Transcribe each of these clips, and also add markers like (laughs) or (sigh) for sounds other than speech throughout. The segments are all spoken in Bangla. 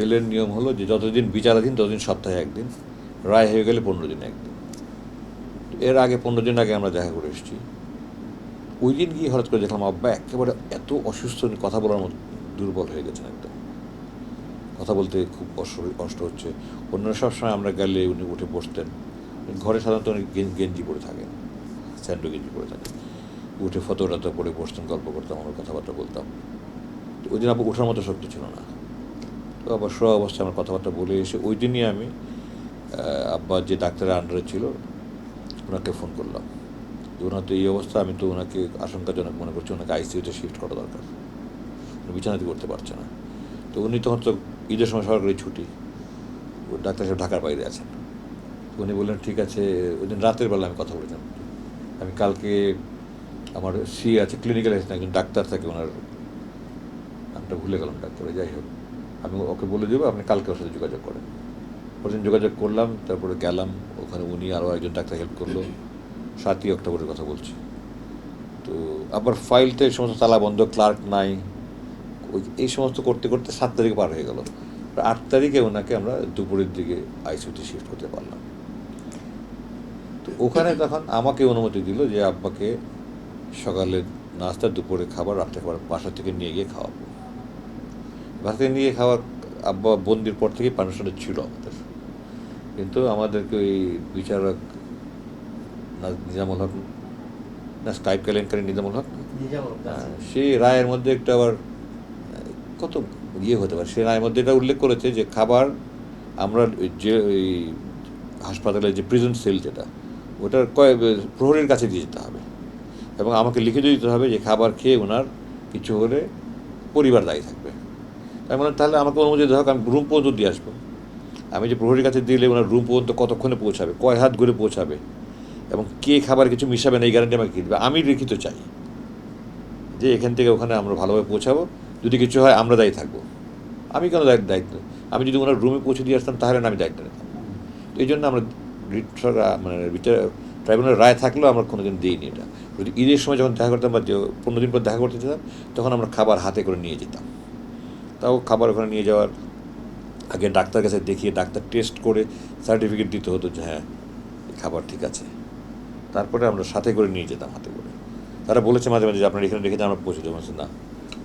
জেলের নিয়ম হলো যে যতদিন বিচারাধীন, ততদিন সপ্তাহে একদিন, রায় হয়ে গেলে পনেরো দিন একদিন। এর আগে পনেরো দিন আগে আমরা দেখা করে এসেছি। ওই দিন গিয়ে হঠাৎ করে দেখলাম, আব্বা, একেবারে এত অসুস্থ কথা বলার মতো দুর্বল হয়ে গেছেন একদম কথা বলতে খুব কষ্ট হচ্ছে। অন্য সব সময় আমরা গেলে উনি উঠে বসতেন। ঘরে সাধারণত উনি গেঞ্জি পরে থাকেন, স্যান্ডো গেঞ্জি পরে থাকেন। উঠে ফটো টতো পরে বসতেন, গল্প করতাম, আমরা কথাবার্তা বলতাম। ওই দিন আবার ওঠার মতো শক্তি ছিল না। আবার শোয়া অবস্থায় আমার কথাবার্তা বলে এসে ওই দিনই আমি আহ, আব্বা যে ডাক্তারের আন্ডারে ছিল ওনাকে ফোন করলাম। ওনার তো এই অবস্থা আমি তো ওনাকে আশঙ্কাজনক মনে করছি ওনাকে আইসিইউতে শিফট করা দরকার। বিছানাতে করতে পারছে না। তো উনি তখন তো ঈদের সময় সরকারি ছুটি ডাক্তার সাহেব ঢাকার বাইরে আছেন। উনি বললেন ঠিক আছে ওই দিন রাতের বেলা আমি কথা বলেছিলাম আমি কালকে আমার সি আছে ক্লিনিক্যাল একজন ডাক্তার থাকে ওনার। নামটা ভুলে গেলাম ডাক্তারে যাই হোক। আমি ওকে বলে দেবো, আপনি কালকে ওর সাথে যোগাযোগ করেন। ওদিন যোগাযোগ করলাম, তারপরে গেলাম। ওখানে উনি আরও একজন ডাক্তার হেল্প করল। সাতই অক্টোবরের কথা বলছি। তো আবার ফাইলতে এই সমস্ত তালা বন্ধ ক্লার্ক নাই। ওই, এই সমস্ত করতে করতে সাত তারিখে পার হয়ে গেল। আট তারিখে ওনাকে আমরা দুপুরের দিকে আইসিউতে শিফট করতে পারলাম। তো ওখানে তখন আমাকে অনুমতি দিল যে, আব্বাকে সকালে নাস্তা দুপুরে খাবার রাত্রে খাবার বাসা থেকে নিয়ে গিয়ে খাওয়াবো। থেকে নিয়ে খাওয়া আব্বা বন্দির পর থেকেই পারমিশনটা ছিল আমাদের। কিন্তু আমাদেরকে ওই বিচারক না- নিজামুল হক না স্কাইপ কেলেঙ্কারি নিজামুল হক হ্যাঁ, সেই রায়ের মধ্যে একটা আবার কত ইয়ে হতে পারে সেই রায়ের মধ্যে এটা উল্লেখ করেছে যে খাবার আমরা যে ওই হাসপাতালের যে প্রিজন সেল যেটা ওটার কয় প্রহরীর কাছে দিয়ে যেতে হবে। এবং আমাকে লিখে দিতে হবে যে খাবার খেয়ে ওনার কিছু হলে পরিবার দায়ী থাকবে। তাই মানে তাহলে আমাকে অনুমতি দিতে হোক আমি রুম পর্যন্ত দিয়ে আসব। আমি যে প্রহরীর কাছে দিলে ওনার রুম পর্যন্ত কতক্ষণে পৌঁছাবে, কয় হাত ঘুরে পৌঁছাবে এবং কে খাবার কিছু মিশাবে না, এই গ্যারান্টি আমাকে কি দেবে? আমি লিখিত চাই যে, এখান থেকে ওখানে আমরা ভালোভাবে পৌঁছাবো। যদি কিছু হয়, আমরা দায়ী থাকব। আমি কেন দায়িত্ব? আমি যদি ওনার রুমে পৌঁছে দিয়ে আসতাম, তাহলে আমি দায়িত্ব নিতাম। তো এই জন্য আমরা মানে বিচার ট্রাইব্যুনালের রায় থাকলেও আমরা কোনোদিন দিইনি এটা। যদি ঈদের সময় যখন দেখা করতাম বা পনেরো দিন পর দেখা করতে যেতাম, তখন আমরা খাবার হাতে করে নিয়ে যেতাম। তাও খাবার ওখানে নিয়ে যাওয়ার। আগে ডাক্তার কাছে দেখিয়ে ডাক্তার টেস্ট করে সার্টিফিকেট দিতে হতো যে হ্যাঁ খাবার ঠিক আছে। তারপরে আমরা সাথে করে নিয়ে যেতাম হাতে করে। তারা বলেছে মাঝে মাঝে যে আপনার এখানে রেখে আমরা পৌঁছে দেবো। না,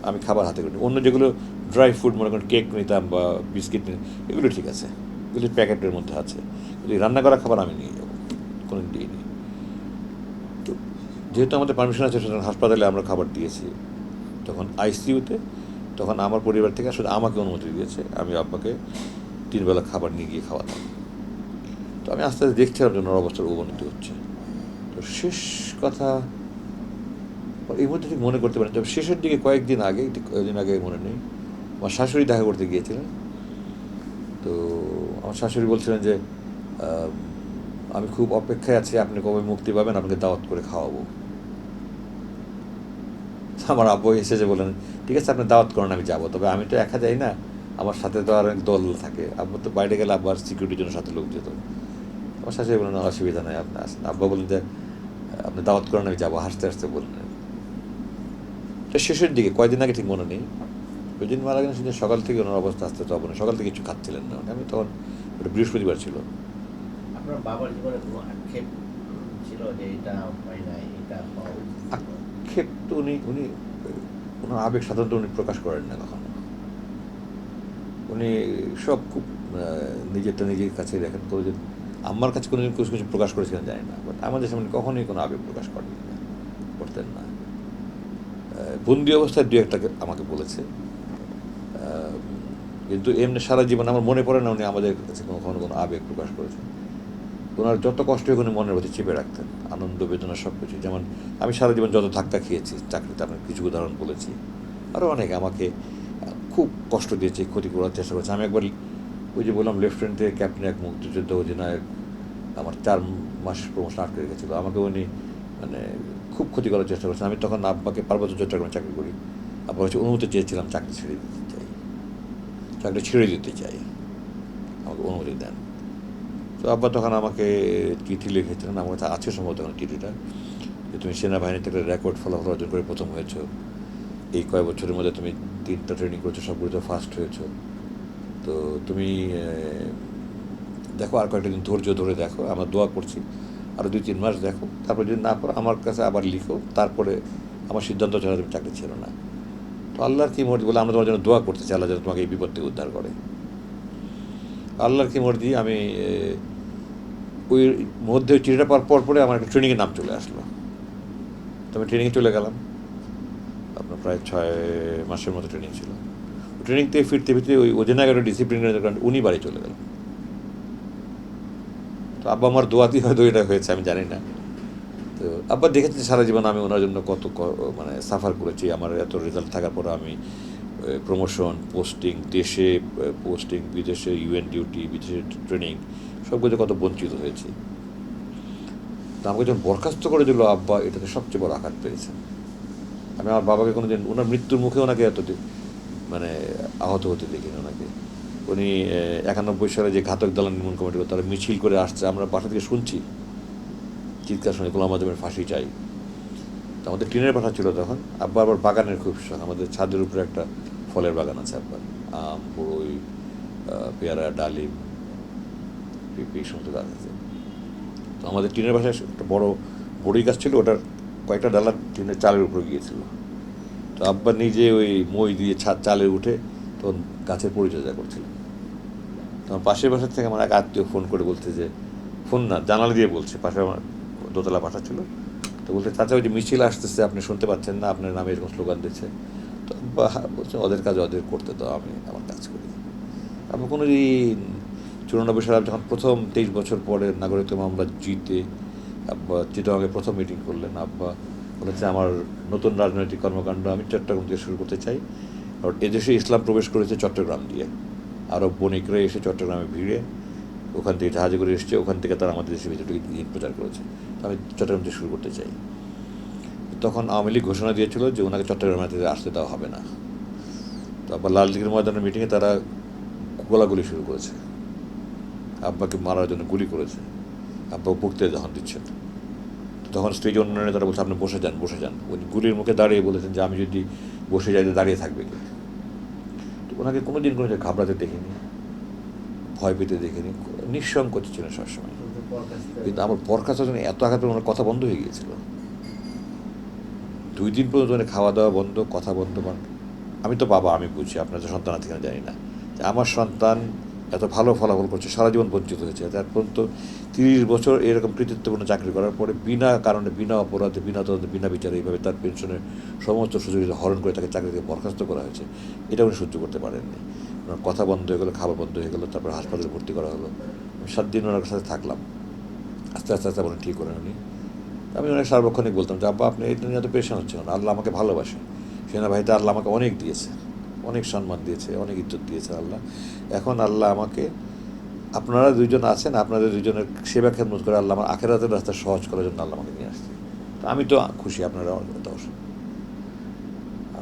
আমি খাবার হাতে করে নিই। অন্য যেগুলো ড্রাই ফুড মনে করেন কেক নিতাম বা বিস্কিট নিতাম, এগুলো ঠিক আছে। এগুলো প্যাকেটের মধ্যে আছে। কিন্তু রান্না করা খাবার আমি নিয়ে যাব। কোনো দিইনি। তো যেহেতু আমাদের পারমিশন আছে হাসপাতালে আমরা খাবার দিয়েছি। তখন আইসিইউতে তখন আমার পরিবার থেকে আসলে আমাকে অনুমতি দিয়েছে, আমি আব্বাকে তিনবেলা খাবার নিয়ে গিয়ে খাওয়াতাম। তো আমি আস্তে আস্তে দেখছিলাম যে ওনার অবস্থার অবনতি হচ্ছে। তো শেষ কথা, এই মধ্যে ঠিক মনে করতে পারেন তবে শেষের দিকে কয়েকদিন আগে কয়েকদিন আগে মনে নেই, আমার শাশুড়ি দেখা করতে গিয়েছিলেন। তো আমার শাশুড়ি বলছিলেন যে আমি খুব অপেক্ষায় আছি, আপনি কবে মুক্তি পাবেন, আপনাকে দাওয়াত করে খাওয়াবো। (laughs) আমার আব্বু এসেছে বলেন ঠিক আছে আপনি দাওয়াত করেন আমি যাব। তবে আমি তো একা যাই না আমার সাথে তো আর দল থাকে। আব্বু তো বাইরে গেলে আব্বার সিকিউরিটির জন্য সাথে লোক যেত। আমার শাশুড়ি বলেন অসুবিধা নেই আপনি আসেন। আব্বা বলেন যে আপনি দাওয়াত করেন আমি যাব। হাসতে হাসতে বললেন। তো শেষের দিকে কয়দিন আগে ঠিক মনে নেই। ওই দিন মারা গেলেন সেদিন সকাল থেকে ওনার অবস্থা আসতে তো অবনয় সকাল থেকে কিছু খাচ্ছিলেন না আমি তখন ওটা বৃহস্পতিবার ছিল। আপনার বাবার জীবনে কোনো আক্ষেপ ছিল যে এটা হয় নাই এটা? আক্ষেপ তো উনি উনি, ওনার আবেগ সাধারণত উনি প্রকাশ করেন না কখনো। উনি সব খুব নিজেরটা নিজের কাছে দেখেন। তো যে আমার কাছে কোনো কিছু কিছু প্রকাশ করেছিলেন জানি না। বাট আমাদের সামনে কখনোই কোনো আবেগ প্রকাশ করেন না, করতেন না। বন্দি অবস্থায় দু একটা আমাকে বলেছে। কিন্তু এমনি সারা জীবন আমার মনে পড়ে না উনি আমাদের কাছে কখনো কোনো আবেগ প্রকাশ করেছেন। ওনার যত কষ্ট উনি মনের মধ্যে চেপে রাখতেন। আনন্দ, বেদনা সব কিছু যেমন আমি সারা জীবন যত ধাক্কা খেয়েছি, চাকরিতে আপনার কিছু উদাহরণ বলেছি আরও অনেক আমাকে খুব কষ্ট দিয়েছে, ক্ষতি করার চেষ্টা করেছে। আমি একবার ওই যে বললাম লেফটেন্যান্ট থেকে ক্যাপ্টেন এক মুক্তিযুদ্ধ অধিনায়ক আমার চার মাস প্রমোশন আটকে রেখেছিল। আমাকে উনি মানে খুব ক্ষতি করার চেষ্টা করেছেন। আমি তখন আব্বাকে পার্বত্য চট্টগ্রামে চাকরি করি আব্বার হচ্ছে অনুমতি চেয়েছিলাম চাকরি ছেড়ে দিতে চাই। চাকরি ছেড়ে দিতে চাই। আমাকে অনুমতি দেন। তো আব্বা তখন আমাকে চিঠি লিখেছিলেন, আমার কাছে আছে সম্ভবত তখন চিঠিটা, যে তুমি সেনাবাহিনী থেকে রেকর্ড ফলাফল অর্জন করে প্রথম হয়েছো। এই কয় বছরের মধ্যে তুমি তিনটা ট্রেনিং করেছ, সবগুলোতে ফার্স্ট হয়েছো। তো তুমি দেখো আর কয়েকটা দিন ধৈর্য ধরে দেখো, আমরা দোয়া করছি আরও দুই তিন মাস দেখো। তারপর যদি না পারো, আমার কাছে আবার লিখো, তারপরে আমার সিদ্ধান্ত ছাড়া তুমি চাকরি ছিল না। তো আল্লাহর কি মর্জি বলে, আমরা তোমার জন্য দোয়া করতে চাই আল্লাহ যেন তোমাকে এই বিপদ থেকে উদ্ধার করে। আল্লাহর কি মর্জি আমি ওই মধ্যে ওই চিঠিটা পাওয়ার পর পরে আমার একটা ট্রেনিংয়ের নাম চলে আসলো। তো আমি ট্রেনিংয়ে চলে গেলাম। আপনার প্রায় ছয় মাসের মতো ট্রেনিং ছিল। ট্রেনিং থেকে ফিরতে ফিরতে ওই অধিনায়কের ডিসিপ্লিনের কারণে উনি বাড়ি চলে গেলেন। তো আব্বা আমার দোয়াতেই হয়তো এটা হয়েছে, আমি জানি না। তো আব্বা দেখেছি সারা জীবন আমি ওনার জন্য কত মানে সাফার করেছি। আমার এত রেজাল্ট থাকার পর আমি প্রমোশন পোস্টিং দেশে পোস্টিং বিদেশে ইউএন ডিউটি বিদেশে ট্রেনিং সব কিছু কত বঞ্চিত হয়েছি। তা আমাকে যখন বরখাস্ত করে দিল, আব্বা, এটাতে সবচেয়ে বড় আঘাত পেয়েছে। আমি আমার বাবাকে কোনো দিন ওনার মৃত্যুর মুখে ওনাকে এত মানে আহত হতে দেখিনি ওনাকে। উনি একানব্বই সালে যে ঘাতক দালান নির্মূল কমিটি তারা মিছিল করে আসছে। আমরা বাসা থেকে শুনছি, চিৎকার শুনে গোলাম আজমের ফাঁসি চাই। আমাদের টিনের বাসা ছিল তখন। আব্বা আবার বাগানের খুব শখ, আমাদের ছাদের উপরে একটা ফলের বাগান আছে আব্বার আম বড়ই পেয়ারা, ডালিম, পেঁপে, এই সমস্ত গাছ আছে। তো আমাদের টিনের বাসায় একটা বড় বড়ই গাছ ছিল, ওটার কয়েকটা ডালা টিনের চালের উপরে গিয়েছিল। তো আব্বা নিজে ওই মই দিয়ে ছাদ চালে উঠে তখন গাছের পরিচর্যা করছিল তখন পাশের বাসার থেকে আমার এক আত্মীয় ফোন করে বলতে যে, ফোন না, জানালা দিয়ে বলছে, পাশে আমার দোতলা বাসা ছিল। তো বলতে চাচা, ওই যে মিছিল আসতেছে, আপনি শুনতে পাচ্ছেন না, আপনার নামে এরকম স্লোগান দিচ্ছে। বলছে, ওদের কাজ ওদের করতে দাও, আমি আমার কাজ করি। আমি কোনো দিন চুরানব্বই সালে যখন প্রথম তেইশ বছর পরে নাগরিকত্ব মামলা জিতে, আব্বা চিটাগাঙ্গে প্রথম মিটিং করলেন, আব্বা বলেছে, আমার নতুন রাজনৈতিক কর্মকাণ্ড, আমি চট্টগ্রাম থেকে শুরু করতে চাই। আর এদেশে ইসলাম প্রবেশ করেছে চট্টগ্রাম দিয়ে। আরব বণিকরা এসে চট্টগ্রামে ভিড়ে, ওখান থেকে জাহাজে করে এসছে, ওখান থেকে তারা আমাদের দেশের ভিতরে প্রচার করেছে। আমি চট্টগ্রাম থেকে শুরু করতে চাই। তখন আওয়ামী লীগ ঘোষণা দিয়েছিল যে ওনাকে চট্টগ্রামে আসতে দেওয়া হবে না। তারপর লালদিঘির ময়দানের মিটিংয়ে তারা গোলাগুলি শুরু করেছে। আব্বাকে মারার জন্য গুলি করেছে। আব্বা বক্তৃতা যখন দিচ্ছেন। তখন স্টেজ উন্নয়নে তারা বলছে আপনি বসে যান বসে যান। উনি গুলির মুখে দাঁড়িয়ে বলেছেন যে আমি যদি বসে যাই দাঁড়িয়ে থাকবে কি? তো ওনাকে কোনো দিন কোনো ঘাবড়াতে দেখিনি ভয় পেতে দেখিনি নিঃসংকোচ ছিলেন সবসময়। কিন্তু আমার জন্য এত আঘাত ওনার কথা বন্ধ হয়ে গিয়েছিল। দুই দিন পর্যন্ত ওনার খাওয়া দাওয়া বন্ধ, কথা বন্ধ মানে আমি তো বাবা, আমি বুঝি, আপনার যে সন্তান আছে জানি না। আমার সন্তান এত ভালো ফলাফল করছে, সারা জীবন বঞ্চিত হয়েছে। তার পর্যন্ত তিরিশ বছর এরকম কৃতিত্বপূর্ণ চাকরি করার পরে বিনা কারণে, বিনা অপরাধে, বিনা তদন্তে, বিনা বিচারে এইভাবে তার পেনশনের সমস্ত সুযোগ হরণ করে তাকে চাকরি থেকে বরখাস্ত করা হয়েছে। এটা উনি সহ্য করতে পারেননি। ওনার কথা বন্ধ হয়ে গেলো খাবার বন্ধ হয়ে গেলো, তারপর হাসপাতালে ভর্তি করা হলো। সাত দিন ওনার সাথে থাকলাম। আস্তে আস্তে আস্তে উনি ঠিক করেন উনি। আমি অনেক সার্বক্ষণিক বলতাম যে, আব্বা, আপনি এই দুনিয়া তো পেরেশান হচ্ছে না। আল্লাহ আমাকে ভালোবাসে সেনাবাহিনীতে আল্লাহ আমাকে অনেক দিয়েছে, অনেক সম্মান দিয়েছে, অনেক ইজ্জত দিয়েছে আল্লাহ। এখন আল্লাহ আমাকে, আপনারা দুইজন আছেন, আপনাদের দুইজনের সেবা খেদমত করে আল্লাহ আমার আখেরাতের রাস্তা সহজ করার জন্য আল্লাহ আমাকে নিয়ে আসছে। তো আমি তো খুশি আপনারা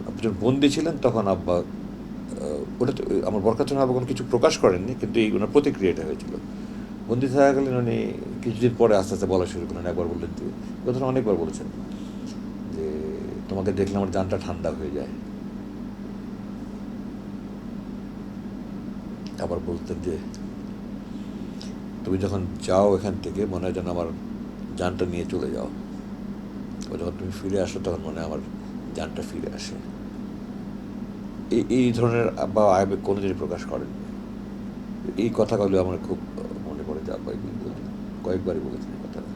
আপনি যখন বন্দি ছিলেন তখন আব্বা ওটা তো, আমার বরখাস্ত আব্বা কোনো কিছু প্রকাশ করেননি, কিন্তু এই ওনার প্রতিক্রিয়াটা হয়েছিল। বন্দি থাকাকালীন উনি কিছুদিন পরে আস্তে আস্তে বলা শুরু করলেন, একবার বললেন কথাটা অনেকবার বলেছেন, যে তোমাকে দেখলে আমার জানটা ঠান্ডা হয়ে যায়। আবার বলতেন যে, তুমি যখন যাও এখান থেকে, মনে হয় যেন আমার জানটা নিয়ে চলে যাও। যখন তুমি ফিরে আসো, তখন মনে হয় আমার জানটা ফিরে আসে। এই এই ধরনের আব্বা আবেগ কোনোদিনই প্রকাশ করেননি। এই কথাগুলো আমার খুব আহ, মনে পড়ে যে আব্বা এগুলো বলতেন কয়েকবারই বলেছেন এই কথাটা।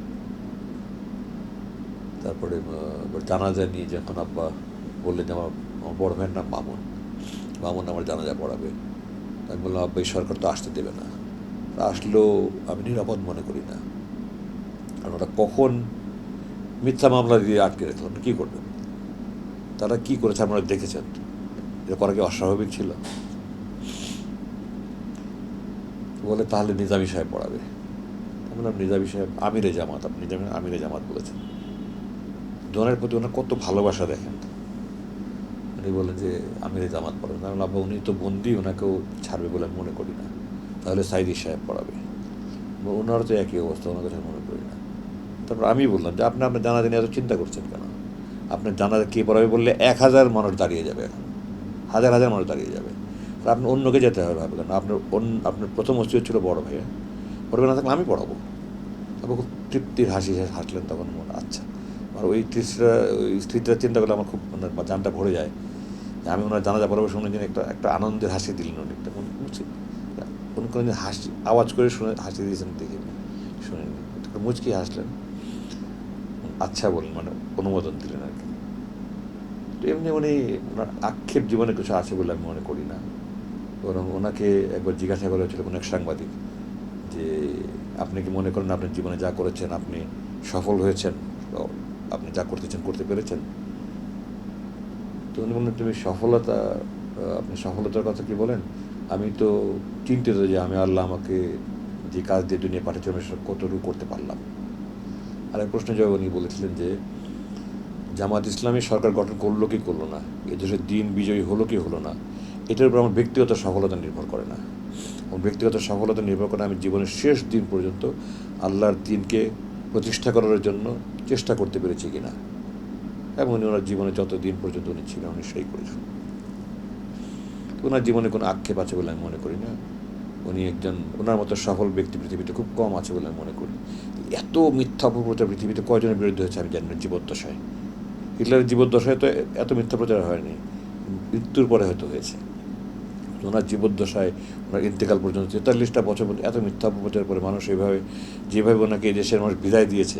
তারপরে জানাজা নিয়ে যখন আব্বা বললেন যে আমার আমার বড় ভাইয়ের নাম মামুন মামুন আমার জানাজা পড়াবে। আমি বললাম, আব্বা, এই সরকার তো আসতে দেবে না। আসলেও আমি নিরাপদ মনে করি না। কারণ ওরা কখন মিথ্যা মামলা দিয়ে আটকে রাখলাম কী করবেন? তারা কী করেছে আপনারা দেখেছেন? এটা করা কি অস্বাভাবিক ছিল? বলে, তাহলে নিজামী সাহেব পড়াবে। বললাম নিজামী সাহেব আমিরে জামাত, আপনি নিজামী আমিরে জামাত বলেছেন। জনের প্রতি ওনার কত ভালোবাসা দেখেন। উনি বলেন যে, আমিরে জামাত পড়াবেন আমি আব্বা উনি তো বন্দি, ওনাকেও ছাড়বে বলে মনে করি না। তাহলে সাইদি সাহেব পড়াবে। ওনারও তো একই অবস্থা, ওনার কথা মনে করি না। তারপর আমি বললাম যে, আপনি আপনার জানাজা নিয়ে এত চিন্তা করছেন কেন? আপনার জানাজা কে পড়াবে বললে এক হাজার মানুষ দাঁড়িয়ে যাবে এখন। হাজার হাজার মানুষ দাঁড়িয়ে যাবে। আপনি অন্যকে যেতে হবে ভাবে কেন আপনার অন্য আপনার প্রথম অস্তিত্ব ছিল বড় ভাইয়া। ভাই না থাকলে আমি পড়াবো। তারপর খুব তৃপ্তির হাসি হাসলেন তখন মনে আচ্ছা। আর ওই তৃষ্টিটা ওই স্মৃতিটা চিন্তা করলে আমার খুব মানে জানটা ভরে যায়। আমি ওনার জানাজা পড়াবো শুনে যেন একটা একটা আনন্দের হাসি দিলেন উনি। একটা কোন কোনো হাসি, আওয়াজ করে শুনে হাসি দিয়েছেন দেখে শুনিনি একটু মুচকি হাসলেন। আচ্ছা বললেন মানে অনুমোদন দিলেন আর কি। তো এমনি উনি ওনার আক্ষেপ জীবনে কিছু আছে বলে আমি মনে করি না। বরং ওনাকে একবার জিজ্ঞাসা করা হয়েছিল, কোনো এক সাংবাদিক। যে আপনি কি মনে করেন আপনার জীবনে যা করেছেন আপনি সফল হয়েছেন আপনি যা করতেছেন করতে পেরেছেন? তো উনি বললেন, তুমি সফলতা আপনি সফলতার কথা কি বলেন? আমি তো চিন্তিত যে আমি আল্লাহ আমাকে যে কাজ দিয়ে দুনিয়া পাঠিয়েছে আমি কতটুকু করতে পারলাম? আর এক প্রশ্ন জবাব উনি বলেছিলেন যে, জামাত ইসলামী সরকার গঠন করল কি করল না? এদেশের দিন বিজয়ী হলো কি হলো না? এটার উপর আমার ব্যক্তিগত সফলতা নির্ভর করে না। আমার ব্যক্তিগত সফলতা নির্ভর করে আমি জীবনের শেষ দিন পর্যন্ত আল্লাহর দিনকে প্রতিষ্ঠা করার জন্য চেষ্টা করতে পেরেছি কিনা। এবং উনি ওনার জীবনে যত দিন পর্যন্ত উনি ছিলেন, উনি সেই করেছেন। ওনার জীবনে কোনো আক্ষেপ আছে বলে আমি মনে করি না। উনি একজন, ওনার মতো সফল ব্যক্তি পৃথিবীতে খুব কম আছে বলে আমি মনে করি। এত মিথ্যা অপপ্রচার পৃথিবীতে কয়জনের বিরুদ্ধে হয়েছে আমি জানি না, জীবদ্দশায়। হিটলারের জীবদ্দশায় তো এত মিথ্যা প্রচার হয়নি। মৃত্যুর পরে হয়তো হয়েছে। ওনার জীবদ্দশায় ওনার ইন্তেকাল পর্যন্ত তেতাল্লিশটা বছর পর্যন্ত, এত মিথ্যা অপপ্রচার করে মানুষ এইভাবে যেভাবে ওনাকে এই দেশের মানুষ বিদায় দিয়েছে।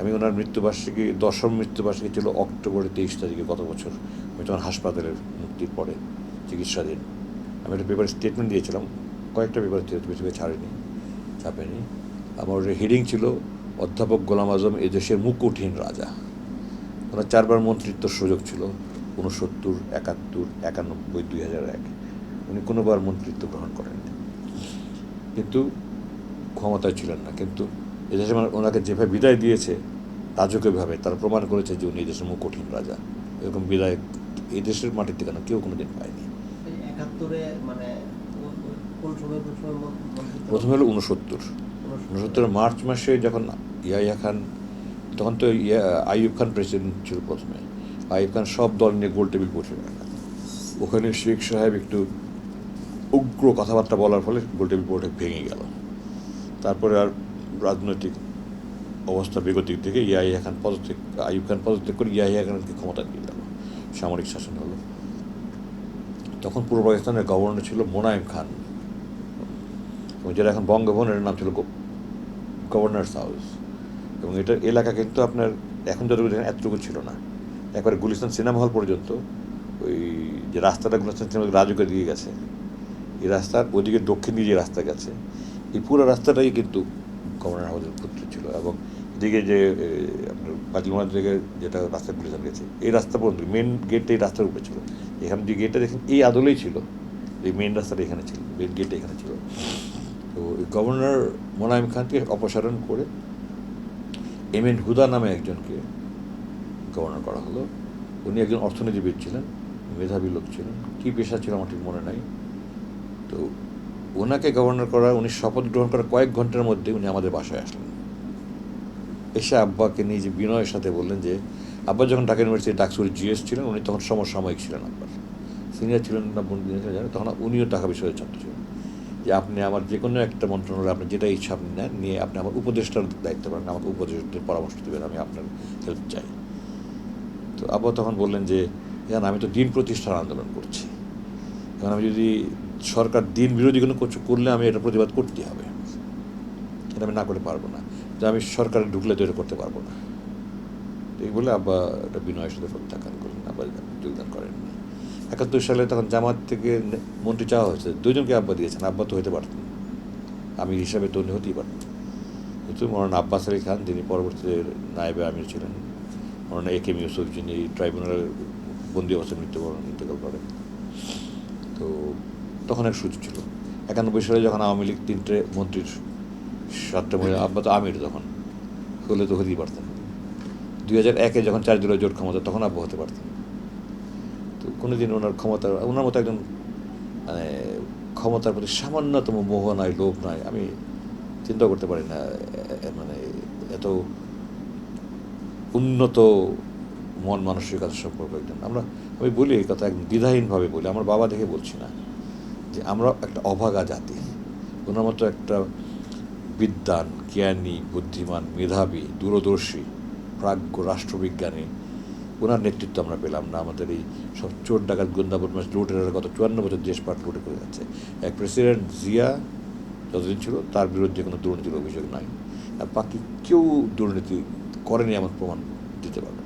আমি ওনার মৃত্যুবার্ষিকী, দশম মৃত্যুবার্ষিকী ছিল অক্টোবরের তেইশ তারিখে, গত বছর। আমি তখন হাসপাতালের মুক্তির পরে চিকিৎসাধীন। আমি একটা পেপারে স্টেটমেন্ট দিয়েছিলাম। কয়েকটা পেপার বেশি ছাড়েনি, ছাপেনি। আমার হেডিং ছিল, অধ্যাপক গোলাম আজম এদেশের মুকুটহীন রাজা। ওনার চারবার মন্ত্রিত্বর সুযোগ ছিল উনসত্তর একাত্তর, একানব্বই, দুই হাজার এক। উনি কোনোবার মন্ত্রিত্ব গ্রহণ করেননি। কিন্তু ক্ষমতায় ছিলেন না। কিন্তু এদেশে মানে ওনাকে যেভাবে বিদায় দিয়েছে রাজকীয়ভাবে তারা প্রমাণ করেছে যে উনি এদেশের দেশের মুখ কঠিন রাজা। এরকম বিদায় এই দেশের মাটির থেকে না কেউ পায়নি। কোন কোন সময় মন- প্রথমে হলো উনসত্তর উনসত্তর মার্চ মাসে যখন ইয়াইয়া খান তখন তো ইয়া আইয়ুব খান প্রেসিডেন্ট ছিল প্রথমে। আইয়ুব খান সব দল নিয়ে গোল টেবিল বসে ওখানে শেখ সাহেব একটু উগ্র কথাবার্তা বলার ফলে গোল টেবিল বোর্ডে ভেঙে গেল। তারপরে আর রাজনৈতিক অবস্থা বেগতিক থেকে ইয়াহিয়া খান পদত্যাগ, আইয়ুব খান পদত্যাগ করে ইয়াহিয়া খানকে ক্ষমতা দিয়ে গেল। সামরিক শাসন হলো। তখন পূর্ব পাকিস্তানের গভর্নর ছিল মোনায়েম খান। যেটা এখন বঙ্গভবনের নাম ছিল গভর্নর্স হাউস। এবং এটার এলাকা কিন্তু আপনার এখন যতটুকু দেখেন এতটুকু ছিল না। একবারে গুলিস্তান সিনেমা হল পর্যন্ত ওই যে রাস্তাটা গুলিস্তান সিনেমা রাজুকে দিয়ে গেছে। এই রাস্তার ওদিকে দক্ষিণ যে রাস্তা গেছে, এই পুরো রাস্তাটাই কিন্তু গভর্নর হাউসের পুত্র ছিল এবং এদিকে যে পাতিলমার থেকে যেটা রাস্তা গুলিস্তান গেছে, এই রাস্তা পর্যন্ত মেন গেটটা এই রাস্তার উপরে ছিল। এখানে যে গেটটা দেখেন, এই আদলেই ছিল, এই মেন রাস্তাটা এখানে ছিল মেন গেটটা এখানে ছিল। তো এই গভর্নর মোনায়েম খানকে অপসারণ করে এম এন হুদা নামে একজনকে গভর্নর করা হলো। উনি একজন অর্থনীতিবিদ ছিলেন, মেধাবী লোক ছিলেন। কী পেশা ছিল আমার ঠিক মনে নাই। তো ওনাকে গভর্নর করা উনি শপথ গ্রহণ করার কয়েক ঘণ্টার মধ্যে উনি আমাদের বাসায় আসলেন। এসে আব্বাকে যে বিনয়ের সাথে বললেন যে, আব্বা যখন ঢাকা ইউনিভার্সিটি ডাকসুর জিএস ছিলেন, উনি তখন সমসাময়িক ছিলেন আব্বার। সিনিয়র ছিলেন না তখন উনিও টাকা বিশ্ববিদ্যালয়ের ছাত্র ছিলেন। যে আপনি আমার যে কোনো একটা মন্ত্রণালয়ে, আপনি যেটা ইচ্ছা আপনি নেন, নিয়ে আপনি আমার উপদেষ্টার দায়িত্ব পারেন আমাকে উপদেষ্টার পরামর্শ দেবেন, আমি আপনার হেল্প চাই। তো আব্বা তখন বললেন যে এখন আমি তো দিন প্রতিষ্ঠার আন্দোলন করছি। এখন আমি যদি সরকার দিন বিরোধী কোনো কিছু করলে আমি এটা প্রতিবাদ করতে হবে। এটা আমি না করে পারব না। যে আমি সরকারে ঢুকলে তো এটা করতে পারব না। এই বলে আব্বা একটা বিনয়ের সাথে প্রত্যাখ্যান করলেন আব্বা, যোগদান করেননি একাত্তর সালে তখন জামাত থেকে মন্ত্রী চাওয়া হয়েছে। দুজনকে আব্বা দিয়েছেন। আব্বা তো হতে পারতেন আমি হিসাবে তো হতেই পারতেন। কিন্তু মরান আব্বাস আলী খান, যিনি পরবর্তীতে নায়েবে আমির ছিলেন মরান এ কেম ইউসুফ, যিনি ট্রাইব্যুনালের বন্দি অবস্থায় মৃত্যুবরণ ইন্তেকাল করেন। তো তখন এক সুযোগ ছিল। একানব্বই সালে যখন আওয়ামী লীগ তিনটে মন্ত্রীর, সাতটা মহিলা আব্বা তো আমির তখন হলে তো হতেই পারতেন। দুই হাজার একে যখন চার দলীয় জোট ক্ষমতা, তখন আব্বা হতে পারতেন। তো কোনোদিন ওনার ক্ষমতা ওনার মতো একজন মানে ক্ষমতার প্রতি সামান্যতম মোহ নয় লোভ নয় আমি চিন্তা করতে পারি না মানে এত উন্নত মন মানসিকতা সম্পর্ক একজন। আমরা, আমি বলি এই কথা একদম দ্বিধাহীনভাবে বলি, আমার বাবা দেখে বলছি না। যে আমরা একটা অভাগা জাতি। ওনার মতো একটা বিদ্বান, জ্ঞানী, বুদ্ধিমান, মেধাবী, দূরদর্শী, প্রাজ্ঞ রাষ্ট্রবিজ্ঞানী, ওনার নেতৃত্ব আমরা পেলাম না। আমাদের এই সব চোর ডাকাত গুন্দা বদমাস লুটেরা গত চুয়ান্ন বছর দেশ পাট লুটে করে যাচ্ছে। এক প্রেসিডেন্ট জিয়া যতদিন ছিল, তার বিরুদ্ধে কোনো দুর্নীতির অভিযোগ নাই। আর বাকি কেউ দুর্নীতি করেনি আমার প্রমাণ দিতে পারবে।